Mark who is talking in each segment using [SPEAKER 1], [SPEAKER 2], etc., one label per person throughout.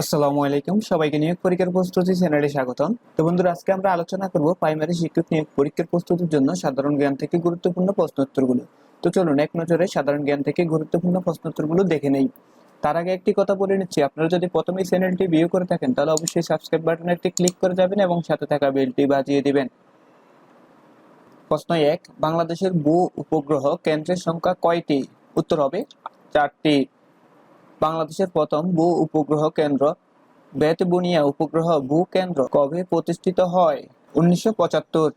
[SPEAKER 1] আসসালামু আলাইকুম। সবাইকে নিয়োগ পরীক্ষার প্রস্তুতি চ্যানেলে স্বাগতম। তো বন্ধুরা, আজকে আমরা আলোচনা করব প্রাইমারি শিক্ষক নিয়োগ পরীক্ষার প্রস্তুতির জন্য সাধারণ জ্ঞান থেকে গুরুত্বপূর্ণ প্রশ্নোত্তরগুলো। তো চলুন, এক নজরে সাধারণ জ্ঞান থেকে গুরুত্বপূর্ণ প্রশ্নোত্তরগুলো দেখে নেই। তার আগে একটি কথা বলে নিচ্ছি, আপনারা যদি প্রথমে চ্যানেলটি ভিউ করে থাকেন, তাহলে অবশ্যই সাবস্ক্রাইব বাটনে একটি ক্লিক করে যাবেন এবং সাথে থাকা বেলটি বাজিয়ে দিবেন। প্রশ্ন এক, বাংলাদেশের ভূ উপগ্রহ কেন্দ্রের সংখ্যা কয়টি? উত্তর হবে, চারটি। বাংলাদেশের প্রথম ভূ উপগ্রহ কেন্দ্র বেতবুনিয়া উপগ্রহ ভূ কেন্দ্র কবে প্রতিষ্ঠিত হয়? উনিশশো পঁচাত্তর।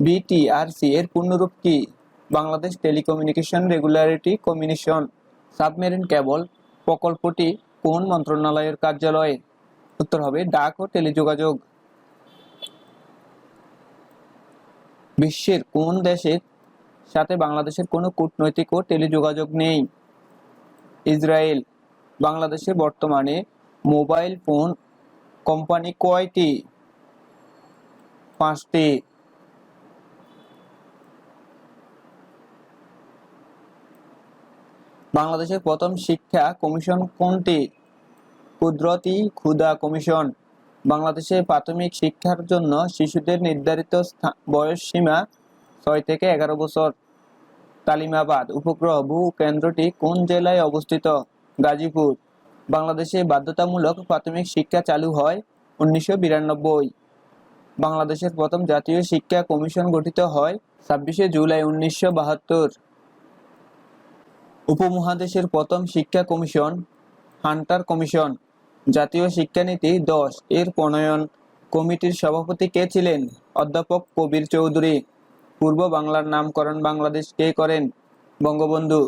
[SPEAKER 1] বিটিআরসি এর পূর্ণরূপ কি? Bangladesh telecommunication regularity commission. Submarine cable প্রকল্পটি কোন মন্ত্রণালয়ের কার্যালয়ে? উত্তর হবে ডাক ও টেলিযোগাযোগ। বিশ্বের কোন দেশের সাথে বাংলাদেশের কোনো কূটনৈতিক ও টেলিযোগাযোগ নেই? ইসরায়েল। বাংলাদেশে বর্তমানে মোবাইল ফোন কোম্পানি কয়টি? পাঁচটি। বাংলাদেশের প্রথম শিক্ষা কমিশন কোনটি? কুদরতি ক্ষুদা কমিশন। বাংলাদেশে প্রাথমিক শিক্ষার জন্য শিশুদের নির্ধারিত বয়স সীমা ছয় থেকে এগারো বছর। তালিমাবাদ উপগ্রহ ভূ কেন্দ্রটি কোন জেলায় অবস্থিত? গাজীপুর। বাংলাদেশে বাধ্যতামূলক প্রাথমিক শিক্ষা চালু হয় উনিশশো বিরানব্বই। বাংলাদেশের প্রথম জাতীয় শিক্ষা কমিশন গঠিত হয় ছাব্বিশে জুলাই উনিশশো বাহাত্তর। উপমহাদেশের প্রথম শিক্ষা কমিশন, হান্টার কমিশন, জাতীয় শিক্ষানীতি দশ এর প্রণয়ন। কমিটির সভাপতি কে ছিলেন? অধ্যাপক কবির চৌধুরী। পূর্ব বাংলার নামকরণ বাংলাদেশ কে করেন? বঙ্গবন্ধু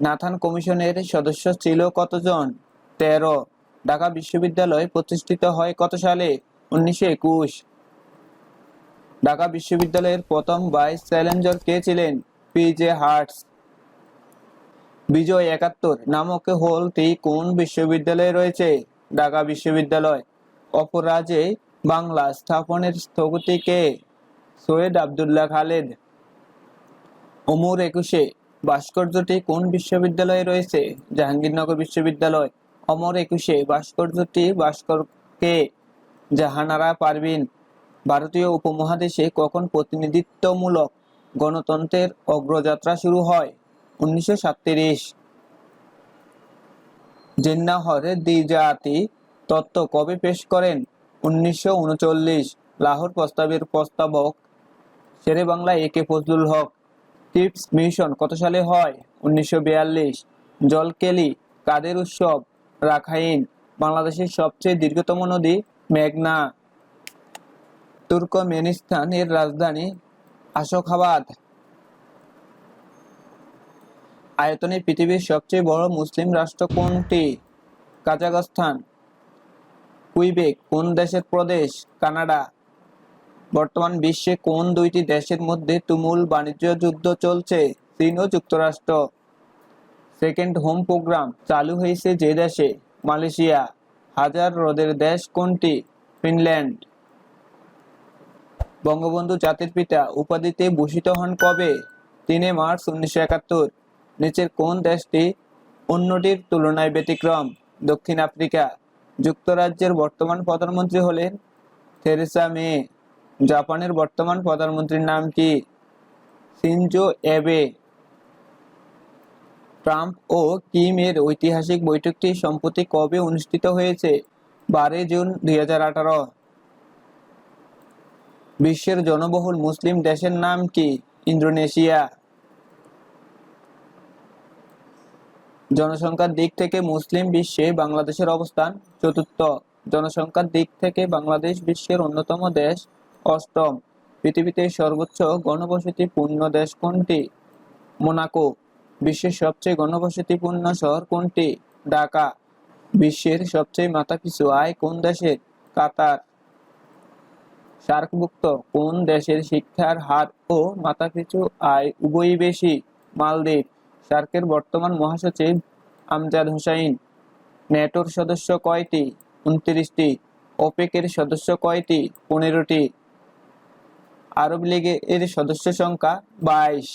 [SPEAKER 1] নাথান কমিশনের সদস্য ছিল কতজন? তেরো। ঢাকা বিশ্ববিদ্যালয় প্রতিষ্ঠিত হয় কত সালে? উনিশশো একুশ। ঢাকা বিশ্ববিদ্যালয়ের প্রথম ভাইস চ্যালেঞ্জার কে ছিলেন? P J hertz. বিজয় একাত্তর নামক হলটি কোন বিশ্ববিদ্যালয়ে রয়েছে? ঢাকা বিশ্ববিদ্যালয়। অপরাজে বাংলা স্থাপনের স্থপতি কে? সৈয়দ আবদুল্লাহ খালেদ। অমর একুশে ভাস্কর্যটি কোন বিশ্ববিদ্যালয়ে রয়েছে? জাহাঙ্গীরনগর বিশ্ববিদ্যালয়। অমর একুশে, ভাস্কর্যটি ভাস্কর কে জাহানারা পারভিন। ভারতীয় উপমহাদেশে কখন প্রতিনিধিত্বমূলক গণতন্ত্রের অগ্রযাত্রা শুরু হয়? উনিশশো সাতত্রিশ। জিন্নাহরে দ্বিজাতি তত্ত্ব কবে পেশ করেন? উনিশশো উনচল্লিশ। লাহোর প্রস্তাবের প্রস্তাবক Sher-e Bangla A K Fazlul Huq. Tips mission কত সালে হয়? উনিশশো বিয়াল্লিশ। জলকেলি, কাদের উৎসব? রাখাইন, বাংলাদেশের সবচেয়ে দীর্ঘতম নদী, মেঘনা। তুর্কমেনিস্তান এর রাজধানী, আশোখাবাদ। আয়তনে পৃথিবীর সবচেয়ে বড় মুসলিম রাষ্ট্র কোনটি? কাজাখস্তান। কুইবেক, কোন দেশের প্রদেশ? কানাডা। বর্তমান বিশ্বে কোন দুইটি দেশের মধ্যে তুমুল বাণিজ্য যুদ্ধ চলছে? চীন ও যুক্তরাষ্ট্র। সেকেন্ড হোম প্রোগ্রাম চালু হয়েছে যে দেশে? মালয়েশিয়া। হাজার হ্রদের দেশ কোনটি? ফিনল্যান্ড। বঙ্গবন্ধু জাতির পিতা উপাধিতে ভূষিত হন কবে? তিনে মার্চ উনিশশো একাত্তর। নিচের কোন দেশটি অন্যটির তুলনায় ব্যতিক্রম? দক্ষিণ আফ্রিকা। যুক্তরাজ্যের বর্তমান প্রধানমন্ত্রী হলেন থেরেসা মে। জাপানের বর্তমান প্রধানমন্ত্রীর নাম কি? সিনজো অ্যাবে ট্রাম্প ও কিম এর ঐতিহাসিক বৈঠকটি সম্প্রতি কবে অনুষ্ঠিত হয়েছে? বারোই জুন দুই বিশ্বের জনবহুল মুসলিম দেশের নাম কি? ইন্দোনেশিয়া। জনসংখ্যার দিক থেকে মুসলিম বিশ্বে বাংলাদেশের অবস্থান চতুর্থ। জনসংখ্যার দিক থেকে বাংলাদেশ বিশ্বের অন্যতম দেশ। অষ্টম। পৃথিবীতে সর্বোচ্চ ঘনবসতিপূর্ণ দেশ কোনটি? মোনাকো। বিশ্বের সবচেয়ে ঘনবসতিপূর্ণ শহর কোনটি? ঢাকা। বিশ্বের সবচেয়ে মাথাপিছু আয় কোন দেশের? কাতার। সার্কভুক্ত কোন দেশের শিক্ষার হার ও মাথাপিছু আয় উভয়ই বেশি? মালদ্বীপ। সার্কের বর্তমান মহাসচিব আমজাদ হুসাইন। ন্যাটোর সদস্য কয়টি? উনত্রিশটি। ওপেকের সদস্য কয়টি? পনেরোটি। আরব লীগের সদস্য সংখ্যা বাইশ।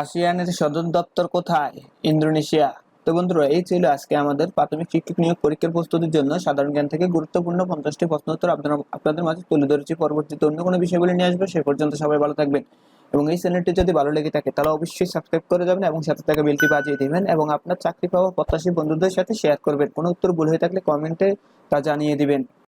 [SPEAKER 1] আসিয়ানের সদর দপ্তর কোথায়? ইন্দোনেশিয়া। তো বন্ধুরা, এই ছিল আজকে আমাদের প্রাথমিক শিক্ষক নিয়োগ পরীক্ষার প্রস্তুতির জন্য। সাধারণ জ্ঞান থেকে গুরুত্বপূর্ণ পঞ্চাশটি প্রশ্ন উত্তর আপনারা, আপনাদের মাঝে তুলে ধরেছি। পরবর্তীতে অন্য কোনো বিষয়গুলি নিয়ে আসবে, সে পর্যন্ত সবাই ভালো থাকবেন। এবং এই চ্যানেলটি যদি ভালো লেগে থাকে, তাহলে অবশ্যই সাবস্ক্রাইব করে যাবেন এবং সাথে থাকা বেলটি বাজিয়ে দিবেন এবং আপনার চাকরি পাওয়া প্রত্যাশী বন্ধুদের সাথে শেয়ার করবেন। কোনো উত্তর ভুল হয়ে থাকলে কমেন্টে তা জানিয়ে দিবেন।